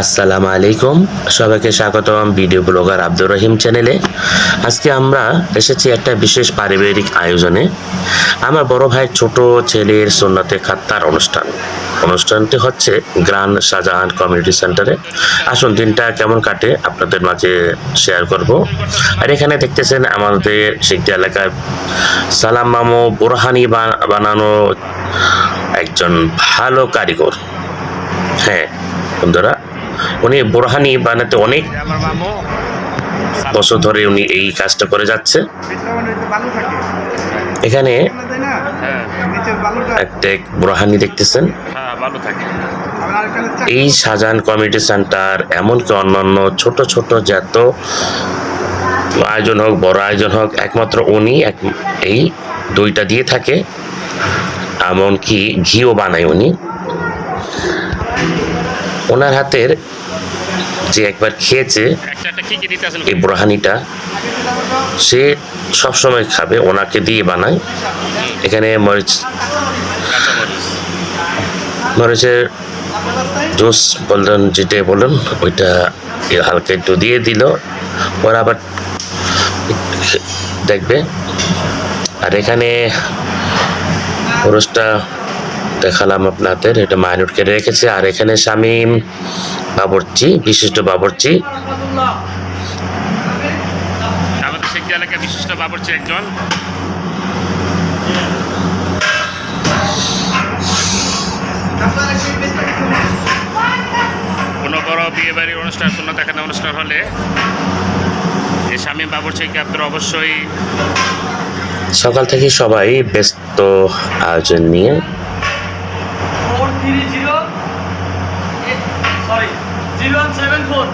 আসসালামু আলাইকুম। সবাইকে স্বাগতম ভিডিও ব্লগার আব্দুর রহিম চ্যানেলে। আজকে আমরা এসেছি একটা বিশেষ পারিবারিক আয়োজনে। আমার বড় ভাইয়ের ছোট ছেলের সুন্নতে খাত্তার অনুষ্ঠান। অনুষ্ঠানটি হচ্ছে গ্রান শাহজাহান কমিউনিটি সেন্টারে। আসুন, দিনটা কেমন কাটে আপনাদের মাঝে শেয়ার করব। আর এখানে দেখতেছেন আমাদের সিকটি এলাকায় সালাম মামু বোরহানি বানানো একজন ভালো কারিগর। হ্যাঁ বন্ধুরা উনি বোরহানি বানাতে অনেক বছর ধরে উনি এই কাজটা করে যাচ্ছে। এখানে একটা বোরহানি দেখতেছেন। হ্যাঁ এই শাহজাহান কমিউনিটি সেন্টার এমনকি অন্যান্য ছোট ছোট যত আয়োজন হোক বড় আয়োজন হোক একমাত্র উনি এক এই দুইটা দিয়ে থাকে এমনকি ঘিও বানায় উনি। ওনার হাতের যে একবার খেয়েছে এই ব্রহানিটা, সে সবসময় খাবে, ওনাকে দিয়ে বানায়। এখানে মরিচ, মরিচের জুস বললেন যেটা বললেন ওইটা হালকা একটু দিয়ে দিল। ওরা আবার দেখবে। আর এখানে পুরুষটা দেখালাম আপনাদের, এটা মাইনুটকে রেখেছে। আর এখানে শামীম বাবরচি বিশিষ্ট বাবরচি। আমাদের বিশিষ্ট বাবরচি একজন। কোনো বড় বিয়ে বাড়ির অনুষ্ঠান শূন্য দেখানো অনুষ্ঠান হলে এই স্বামী বাবরচিকে আপনারা অবশ্যই সকাল থেকে সবাই ব্যস্ত আয়োজন নিয়ে zero one seven four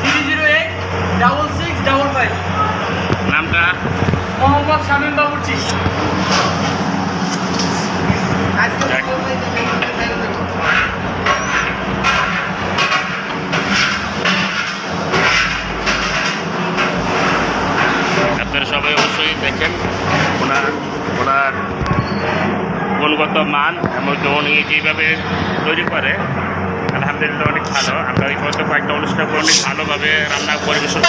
three zero eight double six double five নামটা? মোহাম্মদ শামীম বাবুর্চি আপনারা সবাই অবশ্যই দেখেন ওনার ওনার গুণগত মান এমনকি উনি যেভাবে তৈরি করে। আলহামদুলিল্লাহ অনেক ভালো। আমরা এই পর্যন্ত কয়েকটা অনুষ্ঠান করে অনেক ভালোভাবে রান্না পরিবেশন।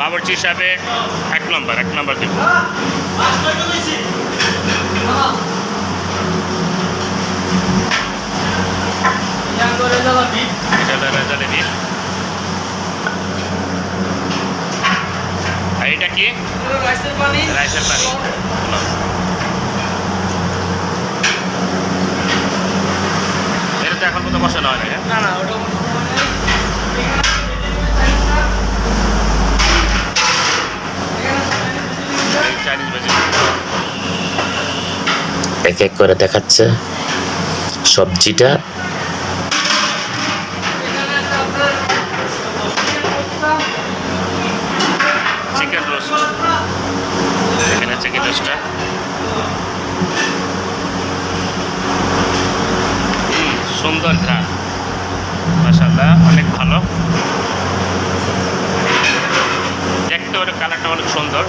বাবরচি হিসাবে এক নম্বর এক নম্বর দিব এটা কি? রাইসের পানি। রাইসের পানি এটা তো এখন পর্যন্ত বসানো হয় না হ্যাঁ? না না ওটা এক এক করে দেখাচ্ছে। সবজিটা চিকেন রোস্ট এখানে চিকেন রোস্টটা হুম, সুন্দর ঘ্রাণ মাসাল্লাহ অনেক ভালো। দেখতে ওর কালারটা অনেক সুন্দর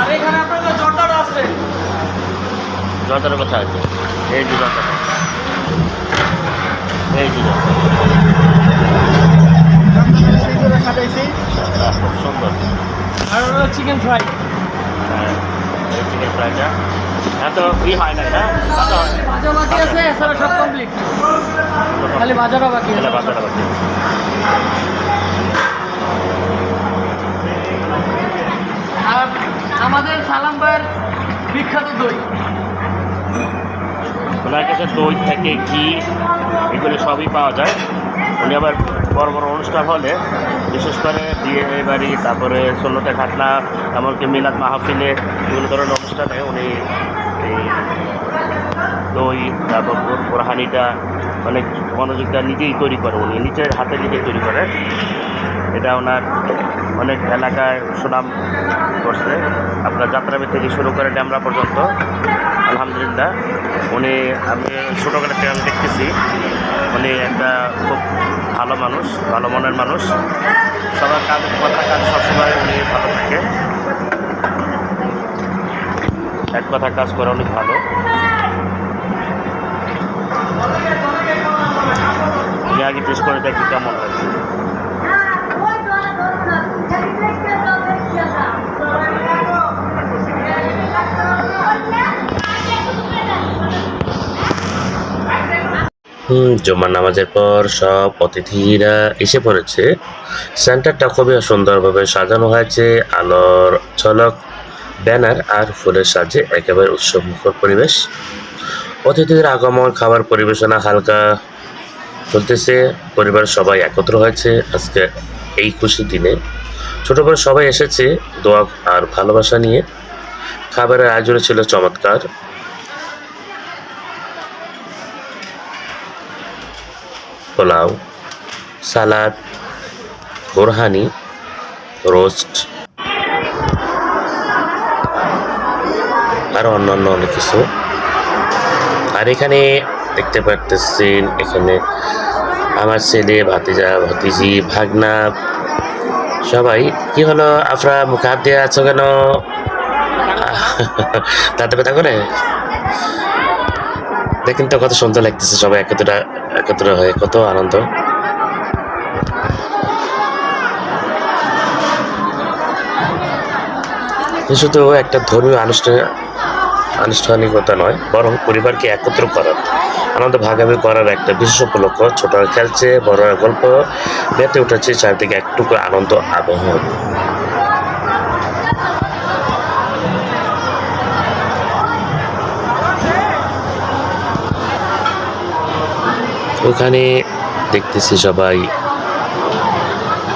আর এখানে আপনাদের জর্দাটা আছে জর্দার কথা আছে। এই জর্দাটা এই আহ, খুব সুন্দর। আর চিকেন ফ্রাই হ্যাঁ এই চিকেন ফ্রাইটা এত ই হয় না হয় ভাজা বাকি আছে এছাড়া সব কমপ্লিট খালি ভাজাটা বাকি আছে। বাচ্চাটা বাচ্চা আর আমাদের সালাম ভাইয়ের বিখ্যাত দই। ওনার কাছে দই থেকে ঘি, এগুলি সবই পাওয়া যায়। উনি আবার বড় বড় অনুষ্ঠান হলে, বিশেষ করে বিয়ে বাড়ি, তারপরে ষোলোতে ঘাটনা এমনকি মিলাদ মাহফিলে বিভিন্ন ধরনের অনুষ্ঠানে উনি এই দই, তারপর বোরহানিটা অনেক মনোযোগটা নিজেই তৈরি করে উনি, নিজের হাতে নিজেই তৈরি করে। এটা ওনার অনেক এলাকায় সুনাম করছে। আপনার যাত্রাবাড়ি থেকে শুরু করে ড্যামরা পর্যন্ত। আলহামদুলিল্লাহ। উনি, আমি ছোটোবেলা থেকে আমি দেখতেছি। উনি একটা খুব ভালো মানুষ, ভালো মনের মানুষ। সবার কাজ কথা কাজ সবসময় উনি ভালো থাকে। এক কথা কাজ করে অনেক ভালো। আমি আগে টেস্ট করে দেখি কেমন হয়েছে। জুম্মার নামাজের পর সব অতিথিরা এসে পড়েছে। সেন্টারটা খুবই সুন্দরভাবে সাজানো হয়েছে, আলোর ঝলক, ব্যানার আর ফুলের সাজে একেবারে উৎসব মুখর পরিবেশ। অতিথিদের আগমন, খাবার পরিবেশনা হালকা চলতেছে, পরিবার সবাই একত্র হয়েছে আজকে এই খুশি দিনে। ছোট বড় সবাই এসেছে, দোয়া আর ভালোবাসা নিয়ে। খাবারের আয়োজনে ছিল চমৎকার। পোলাও, সালাদ, বোরহানি, রোস্ট, আর অন্যান্য অনেক কিছু। আর এখানে দেখতে পারতেছেন, এখানে আমার ছেলে, ভাতিজা, ভাতিজি, ভাগনা, সবাই। কি হলো আপনার মুখে হাত দিয়ে আছো কেন? তাতে ব্যথা করে? দেখেন তো কত সুন্দর লাগতেছে সবাই একত্রটা একত্র হয়ে কত আনন্দ। শুধু একটা ধর্মীয় আনুষ্ঠান আনুষ্ঠানিকতা নয়, বরং পরিবারকে একত্র করার, আনন্দ ভাগাভাগি করার একটা বিশেষ উপলক্ষ। ছোটরা খেলছে বড়রা গল্প মেতে উঠেছে চারদিকে একটুকু আনন্দ আবহ। ওখানে দেখতেছি সবাই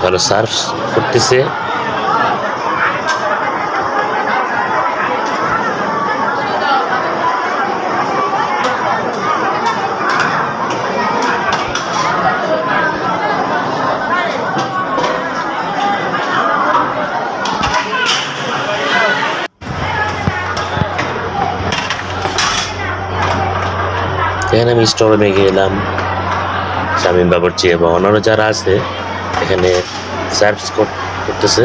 ভালো সার্ভ করতেছে। এখানে আমি স্টোরে গেলাম। শামীম বাবরচি এবং অন্যান্য যারা আছে, এখানে সার্ভ করতেছে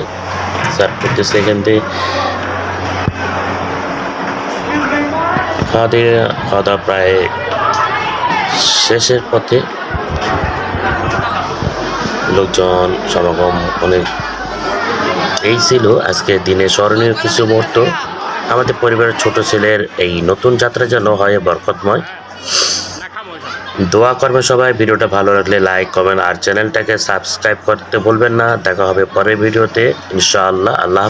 সার্ভ করতেছে এখান থেকে। খাওয়া দিয়ে, খাওয়া দাওয়া প্রায় শেষের পথে লোকজন, সমাগম অনেক। এই ছিল আজকের দিনে স্মরণীয় কিছু মুহূর্ত। আমাদের পরিবারের ছোট ছেলের এই নতুন যাত্রা যেন হয় বরকতময়। দোয়া করবেন সবাই, ভিডিওটা ভালো লাগলে লাইক কমেন্ট আর চ্যানেলটাকে সাবস্ক্রাইব করতে ভুলবেন না দেখা হবে পরের ভিডিওতে ইনশাআল্লাহ, আল্লাহ।